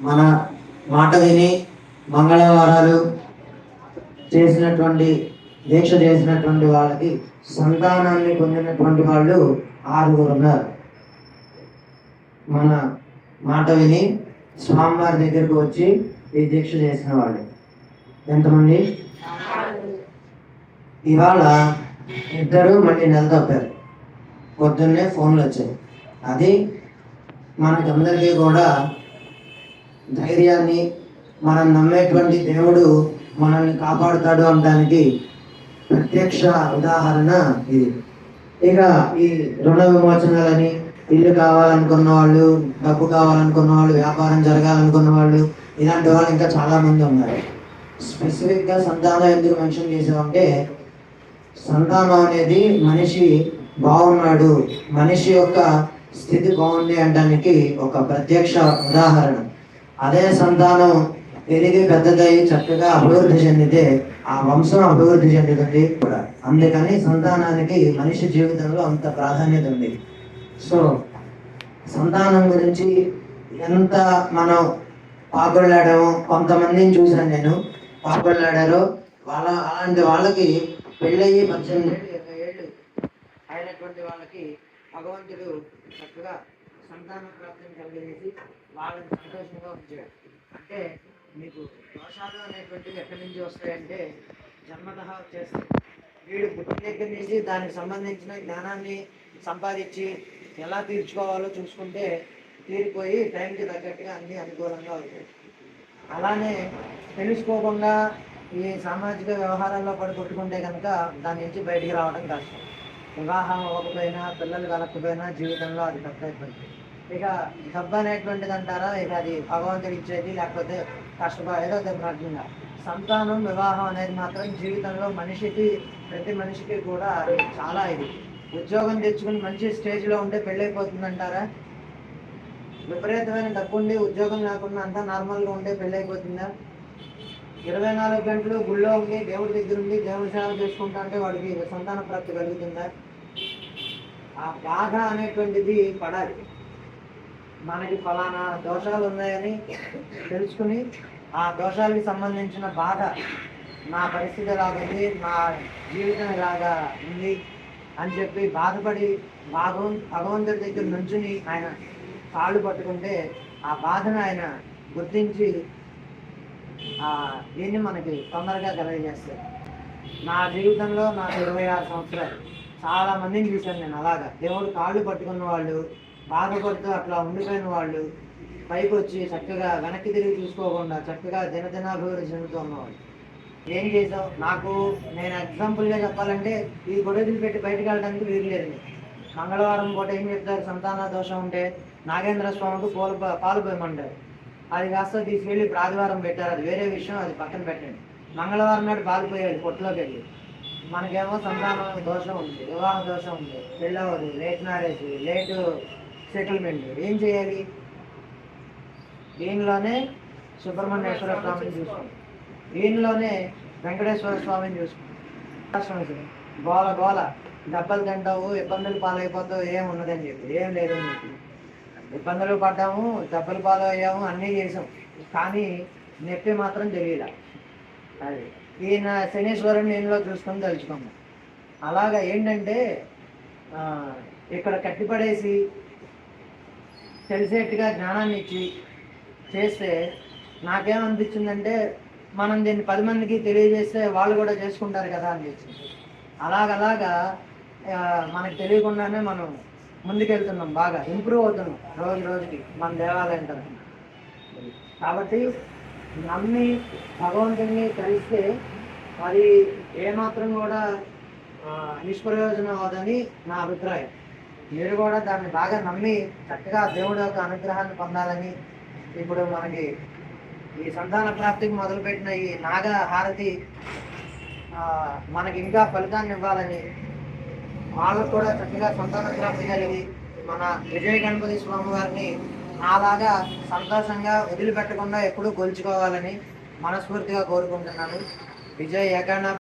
మన మాట విని మంగళవారాలు చేసినటువంటి దీక్ష చేసినటువంటి వాళ్ళకి సంతానాన్ని పొందినటువంటి వాళ్ళు ఆరుగురు ఉన్నారు. మన మాట విని స్వామివారి దగ్గరకు వచ్చి ఈ దీక్ష చేసిన వాళ్ళు. ఎంతమంది? ఇవాళ ఇద్దరు మళ్ళీ నెల తప్పారు. పొద్దున్నే ఫోన్లు వచ్చాయి. అది మనకందరికీ కూడా ధైర్యాన్ని మనం నమ్మేటువంటి దేవుడు మనల్ని కాపాడుతాడు అనడానికి ప్రత్యక్ష ఉదాహరణ ఇది. ఇక ఈ రుణ విమోచనాలని ఇల్లు కావాలనుకున్న వాళ్ళు డబ్బు కావాలనుకున్న వాళ్ళు వ్యాపారం జరగాలనుకున్న వాళ్ళు ఇలాంటి వాళ్ళు ఇంకా చాలా మంది ఉన్నారు. స్పెసిఫిక్గా సంతానం ఎందుకు మెన్షన్ చేసామంటే సంతానం అనేది మనిషి బాగున్నాడు మనిషి యొక్క స్థితి బాగుంది అనడానికి ఒక ప్రత్యక్ష ఉదాహరణ. అదే సంతానం పెరిగి పెద్దదై చక్కగా అభివృద్ధి చెందితే ఆ వంశం అభివృద్ధి చెందుతుంది కూడా. అందుకని సంతానానికి మనిషి జీవితంలో అంత ప్రాధాన్యత ఉంది. సో సంతానం గురించి ఎంత మనం పాకులాడామో కొంతమందిని చూశాను నేను. పాకులాడారో వాళ్ళ అలాంటి వాళ్ళకి పెళ్ళయ్యి పద్దెనిమిది ఏళ్ళు ఇరవై ఏళ్ళు అయినటువంటి వాళ్ళకి భగవంతుడు చక్కగా సంతాన ప్రాప్తిని కలిగేసి వాళ్ళని సంతోషంగా ఉంచాడు అంటే మీకు దోషాలు అనేటువంటివి ఎక్కడి నుంచి వస్తాయంటే జన్మత వచ్చేస్తాయి. వీడు పుట్టిన దగ్గర నుంచి దానికి సంబంధించిన జ్ఞానాన్ని సంపాదించి ఎలా తీర్చుకోవాలో చూసుకుంటే తీరిపోయి టైంకి తగ్గట్టుగా అన్ని అనుకూలంగా అవుతాయి అలానే తెలుసుకోకుండా ఈ సామాజిక వ్యవహారాల్లో పడి కొట్టుకుంటే కనుక దాని నుంచి బయటికి రావడం కష్టం. వివాహం అవ్వకపోయినా పిల్లలు కలగకపోయినా జీవితంలో అది పెద్ద ఇబ్బంది. ఇక డబ్బు అనేటువంటిది అంటారా? ఇక అది భగవంతుడు ఇచ్చేది లేకపోతే కష్టపడేదో దెబ్బ సంతానం వివాహం అనేది మాత్రం జీవితంలో మనిషికి ప్రతి మనిషికి కూడా అది చాలా ఇది. ఉద్యోగం తెచ్చుకుని మంచి స్టేజ్లో ఉంటే పెళ్ళైపోతుందంటారా? విపరీతమైన డబ్బు ఉండి ఉద్యోగం లేకుండా అంతా నార్మల్గా ఉంటే పెళ్ళైపోతుందా? ఇరవై నాలుగు గంటలు గుళ్ళో ఉండి దేవుడి దగ్గర ఉండి దేవుడి సేవ చేసుకుంటా అంటే వాడికి సంతాన ప్రాప్తి కలుగుతుందా? ఆ బాధ అనేటువంటిది పడాలి. మనకి ఫలానా దోషాలు ఉన్నాయని తెలుసుకుని ఆ దోషాలకి సంబంధించిన బాధ నా పరిస్థితి ఎలాగుంది నా జీవితం ఇలాగా ఉంది అని చెప్పి బాధపడి భగవం భగవంతుడి దగ్గర నుంచుని ఆయన కాళ్ళు పట్టుకుంటే ఆ బాధను ఆయన గుర్తించి ఆ దీన్ని మనకి తొందరగా కలగజేస్తారు. నా జీవితంలో నాకు ఇరవై ఆరు సంవత్సరాలు. చాలా మందిని చూశాను నేను అలాగా. దేవుడు కాళ్ళు పట్టుకున్న వాళ్ళు బాధపడుతూ అట్లా ఉండిపోయిన వాళ్ళు పైకి వచ్చి చక్కగా వెనక్కి తిరిగి చూసుకోకుండా చక్కగా దినదినాభివృద్ధి చెందుతూ ఉన్నవాళ్ళు. ఏం చేసావు నాకు నేను ఎగ్జాంపుల్గా చెప్పాలంటే ఈ గొడవలు పెట్టి బయటకు వెళ్ళడానికి వీలు లేదు మంగళవారం పూట ఏం చెప్తారు? సంతాన దోషం ఉంటే నాగేంద్ర స్వామికి పాలు పాలుపోయమంటారు అది కాస్త తీసుకెళ్ళి ఇప్పుడు ఆదివారం పెట్టారు. అది వేరే విషయం అది పక్కన పెట్టండి. మంగళవారం నాడు పాలుపోయాడు పొట్టులోకి వెళ్ళి. మనకేమో సంతానం దోషం ఉంది వివాహ దోషం ఉంది పెళ్ళవదు లేట్ మ్యారేజ్ లేట్ సెటిల్మెంట్ ఏం చేయాలి? దీనిలోనే సుబ్రహ్మణ్యేశ్వర స్వామిని చూసుకోండి. దీనిలోనే వెంకటేశ్వర స్వామిని చూసుకోండి. గోల గోల. దెబ్బలు తింటావు ఇబ్బందులు పాలైపోతావు ఏం ఉన్నదని చెప్పి. ఏం లేదని చెప్పి ఇబ్బందులు పడ్డాము దెబ్బలు పాలు అయ్యాము అన్నీ చేసాం. కానీ నొప్పి మాత్రం తెలియదా. అది. ఈయన శనీశ్వరుని ఇంట్లో చూసుకొని తలుచుకోము. అలాగా ఏంటంటే ఇక్కడ కట్టిపడేసి తెలిసేట్టుగా జ్ఞానాన్ని ఇచ్చి చేస్తే నాకేమనిపించిందంటే మనం దీన్ని పది మందికి తెలియజేస్తే వాళ్ళు కూడా చేసుకుంటారు కదా అనిపించింది అలాగలాగా మనకు తెలియకుండానే మనం ముందుకెళ్తున్నాం బాగా. ఇంప్రూవ్ అవుతున్నాం రోజు రోజుకి మన దేవాలయం తరఫున. కాబట్టి నమ్మి భగవంతుని కలిస్తే అది ఏమాత్రం కూడా నిష్ప్రయోజనం అవదని నా అభిప్రాయం. మీరు కూడా దాన్ని బాగా నమ్మి చక్కగా దేవుడు యొక్క అనుగ్రహాన్ని పొందాలని ఇప్పుడు మనకి ఈ సంతాన ప్రాప్తికి మొదలుపెట్టిన ఈ నాగ హారతి మనకి ఇంకా ఫలితాన్ని ఇవ్వాలని వాళ్ళకు కూడా చక్కగా సంతాన ప్రాప్తి కలిగి మన విజయ గణపతి స్వామి వారిని నాలాగా సంతోషంగా వదిలిపెట్టకుండా ఎప్పుడూ గొలుచుకోవాలని మనస్ఫూర్తిగా కోరుకుంటున్నాను. విజయ్ ఏకాన